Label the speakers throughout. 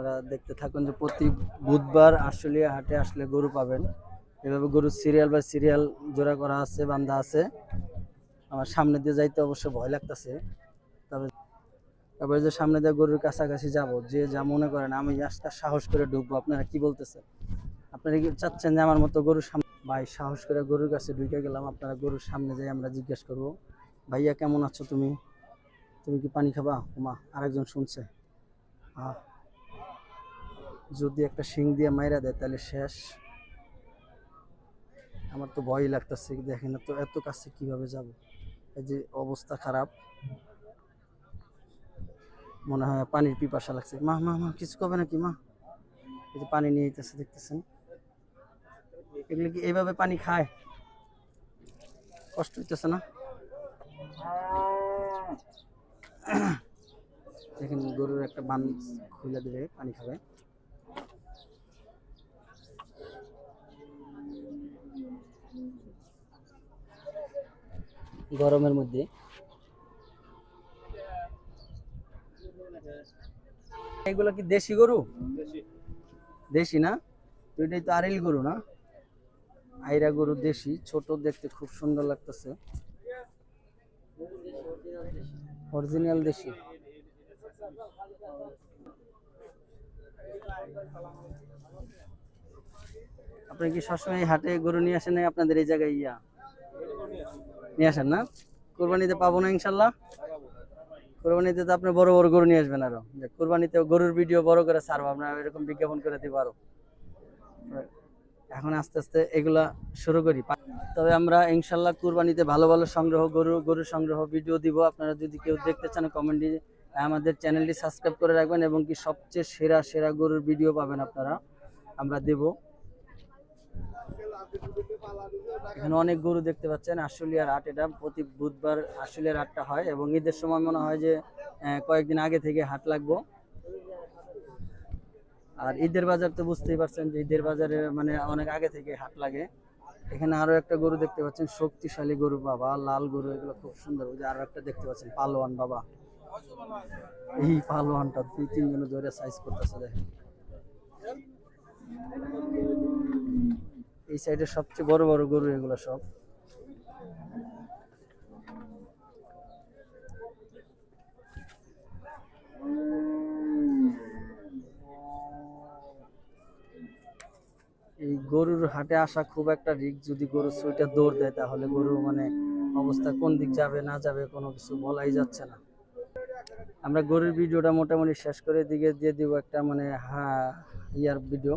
Speaker 1: আপনারা দেখতে থাকুন যে প্রতি বুধবার আশুলিয়া হাটে আসলে গরু পাবেন। এভাবে গরুর সিরিয়াল বা সিরিয়াল জোড়া করা আছে, বান্ধা আছে। আমার সামনে দিয়ে যাইতে অবশ্য ভয় লাগতেছে। তবে তারপরে যে সামনে দিয়ে গরুর কাছাকাছি যাব, যে যা মনে করেন আমি আজকে সাহস করে ঢুকবো। আপনারা কি বলতেছেন? আপনারা কি চাচ্ছেন যে আমার মতো গরুর সামনে ভাই, সাহস করে গরুর কাছে ঢুকে গেলাম, আপনারা গরুর সামনে যাই আমরা জিজ্ঞেস করব। ভাইয়া, কেমন আছো তুমি? তুমি কি পানি খাবা? ওমা আরেকজন শুনছে। আহ যদি একটা শিং দিয়ে মাইরা দেয়, তাহলে শেষ। আমার তো ভয় লাগতেছে দেখেন তো এত কাছে কীভাবে যাব? এই যে অবস্থা খারাপ। মনে হয় পানির পিপাসা লাগছে। মা মা মা, কিছু কবে নাকি, মা? এই যে পানি নিয়ে যেতেছে দেখতেছেন? এগুলো কি এইভাবে পানি খায়? কষ্ট হইতেছে না? দেখেন, গরুর একটা বান খুলে দিলে পানি খাবে। গরমের মধ্যে। এগুলো কি দেশি গরু? দেশি। না? তো এটাই তো আরেল গরু না? আইরা গরু দেশি ছোট দেখতে খুব সুন্দর লাগতেছে। অরিজিনাল দেশি। আপনি কি সবসময় হাটে গরু নিয়ে আসেন আপনাদের এই জায়গায় ইয়া? নিয়ে আসেন না? কোরবানিতে পাবো না ইনশাল্লাহ। কোরবানিতে তো আপনি বড় বড় গরু নিয়ে আসবেন আরও। যে কোরবানিতে গরুর ভিডিও বড় করে ছাড়বো আপনার এরকম বিজ্ঞাপন করে দিব আরও। এখন আস্তে আস্তে এগুলা শুরু করি। তবে আমরা ইনশাল্লাহ কুরবানিতে ভালো ভালো সংগ্রহ গরু গরু সংগ্রহ ভিডিও দিব। আপনারা যদি কেউ দেখতে চান কমেন্টে আমাদের চ্যানেলটি সাবস্ক্রাইব করে রাখবেন এবং কি সবচেয়ে সেরা সেরা গরুর ভিডিও পাবেন আপনারা। আমরা দেব। এখানে অনেক গরু দেখতে পাচ্ছেন, আশুলিয়ার হাট এটা। প্রতি বুধবার আশুলিয়ার হাটটা হয় এবং ঈদের সময় মনে হয় যে কয়েকদিন আগে থেকে হাট লাগবো। আর ঈদের বাজার তো বুঝতেই পারছেন যে ঈদের বাজারে মানে অনেক আগে থেকে হাট লাগে। এখানে আরও একটা গরু দেখতে পাচ্ছেন, শক্তিশালী গরু বাবা, লাল গরু, এগুলো খুব সুন্দর। ওই যে আরও একটা দেখতে পাচ্ছেন, পালোয়ান বাবা। এই পালোয়ানটা দুই তিনজন ধরে সাইজ করতেছে, দেখেন। এই সাইডে সবচেয়ে বড় বড় গরু এগুলো সব। এই গরুর হাটে আসা খুব একটা রিক যদি গরু সুইটা দৌড় দেয়, তাহলে গরু মানে অবস্থা কোন দিক যাবে, না যাবে, কোনো কিছু বলাই যাচ্ছে না। আমরা গরুর ভিডিওটা মোটামুটি শেষ করে দিকে দিয়ে দিব একটা মানে হা, ইয়ার ভিডিও।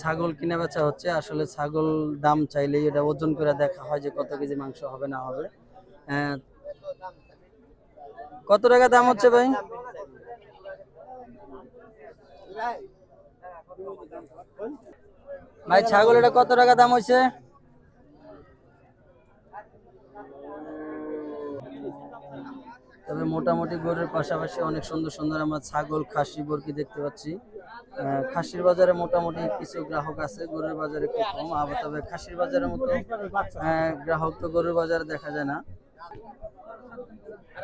Speaker 1: ছাগল কিনা বেচা হচ্ছে আসলে ছাগল দাম চাইলেই এটা ওজন করে দেখা হয় যে কত কেজি মাংস হবে না হবে। আহ, কত টাকা দাম হচ্ছে ভাই? ভাই ছাগল এটা কত টাকা দাম হয়েছে? তবে মোটামুটি গরুর পাশাপাশি অনেক সুন্দর সুন্দর আমরা ছাগল খাসি বরকি দেখতে পাচ্ছি। খাসির বাজারে মোটামুটি কিছু গ্রাহক আছে, গরুর বাজারে খুব কম। আবার তবে খাসির বাজারের মতো গ্রাহক তো গরুর বাজারে দেখা যায় না।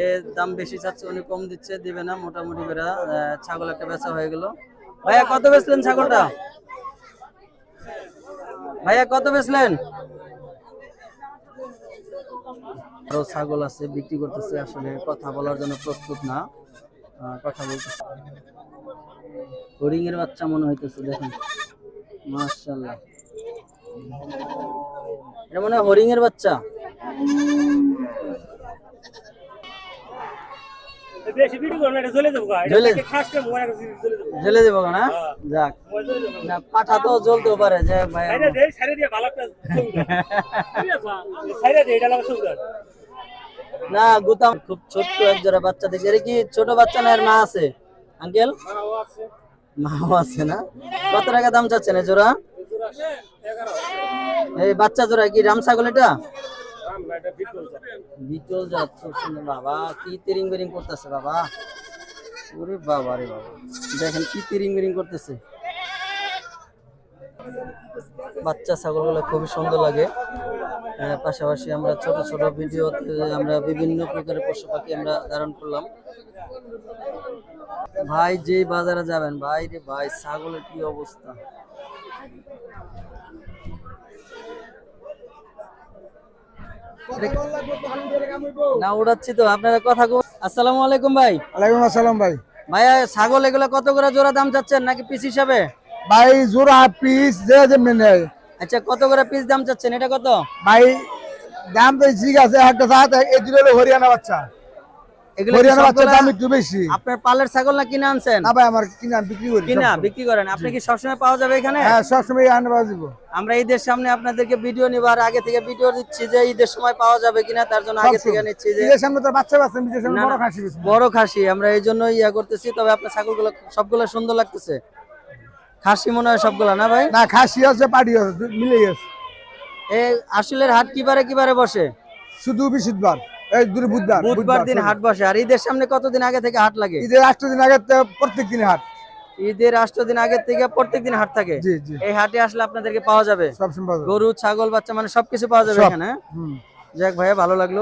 Speaker 1: এ দাম বেশি চাচ্ছে, উনি কম দিচ্ছে, দিবে না, মোটামুটি করে ছাগল একটা বেচা হয়ে গেল। ভাইয়া, কত বেচলেন ছাগলটা? ভাইয়া, কত বেচলেন? ছাগল আছে, বিক্রি করতেছে আসলে, কথা বলার জন্য প্রস্তুত না। কথা বলতেছে। হরিং এর বাচ্চা মনে হইতেছে, দেখেন। মাশাআল্লাহ। এটা মনে হয় হরিং এর বাচ্চা?
Speaker 2: বেশি ভিডিও এটা যাব এটা দেখে মোবাইল যাব।
Speaker 1: না? যাক। না পাঠা তো জ্বলতেও পারে যে ভাই
Speaker 2: সাইডে দে সাইডে দিয়ে ভালো একটা সুবিধা সাইডে এটা লাগা সুবিধা
Speaker 1: না গুতাম খুব ছোট্ট এক জোড়া বাচ্চা এটা কি ছোট বাচ্চা না এর মা আছে? আঙ্কেল? মাও আছে না? কত টাকা দাম চাচ্ছেন এই জোড়া? এই বাচ্চা জোড়া কি রাম ছাগল এটা? বিটল যাচ্ছে, শুনে বাবা, কি তিরিং বিরিং করতেছে বাবা? ওরে বাবা রে বাবা। দেখেন কি তিরিং বিরিং করতেছে। বাচ্চা ছাগলগুলো খুবই সুন্দর লাগে। পাশাপাশি আমরা ছোট ছোট ভিডিওতে আমরা বিভিন্ন প্রকারের পশু পাখি আমরা ধারণ করলাম। ভাই যে বাজারে যাবেন, ভাই রে ভাই, ছাগলের কি অবস্থা? না উড়াচ্ছি তো আপনারা কথা আসসালামু আলাইকুম ভাই।
Speaker 3: ওয়ালাইকুম আসসালাম ভাই।
Speaker 1: ভাইয়া ছাগল এগুলো কত করে জোড়া দাম চাচ্ছেন? নাকি পিস হিসাবে?
Speaker 3: ভাই জোড়া পিস যে যেমনি নেয়
Speaker 1: আচ্ছা কত করে পিস দাম চাচ্ছেন? এটা কত?
Speaker 3: ভাই দাম তো ঠিক আছে একটা সাথে এই দুটো হরিয়ানা বাচ্চা। হরিয়ানা বাচ্চার দাম একটু বেশি।
Speaker 1: আপনার পালের ছাগল না কিনে আনছেন?
Speaker 3: না ভাই আমার কিনা বিক্রি করি
Speaker 1: কিনা বিক্রি করেন। আপনি কি সবসময় পাওয়া যাবে এখানে?
Speaker 3: হ্যাঁ সবসময় আনতে পারব
Speaker 1: আমরা ঈদের সামনে আপনাদেরকে ভিডিও নিবার আগে থেকে ভিডিও দিচ্ছি যে ঈদের সময় পাওয়া যাবে কিনা তার জন্য আগে থেকে নিচ্ছি যে
Speaker 3: নিজের সামনে তো বাচ্চা বাচ্চা নিজের সামনে বড় খাসি
Speaker 1: বড় খাসি আমরা এই জন্য ইয়া করতেছি তবে আপনার ছাগলগুলো সবগুলো সুন্দর লাগতেছে। খাসি মনে হয় সবগুলো না ভাই?
Speaker 3: না খাসি আছে পাটি আছে মিলে গেছে
Speaker 1: এই আসলের হাট কিবারে কিবারে বসে?
Speaker 3: শুধু বৃহস্পতিবার এই বুধবার
Speaker 1: বুধবার দিন হাট বসে। আর ঈদের সামনে কতদিন আগে থেকে হাট লাগে?
Speaker 3: ঈদের আষ্ট দিন আগে প্রত্যেক দিন হাট।
Speaker 1: ঈদের আষ্ট দিন আগে থেকে প্রত্যেক দিন হাট থাকে। এই হাটে আসলে আপনাদেরকে পাওয়া যাবে। গরু ছাগল বাচ্চা মানে সবকিছু পাওয়া যাবে এখানে। যাক ভাইয়া ভালো লাগল।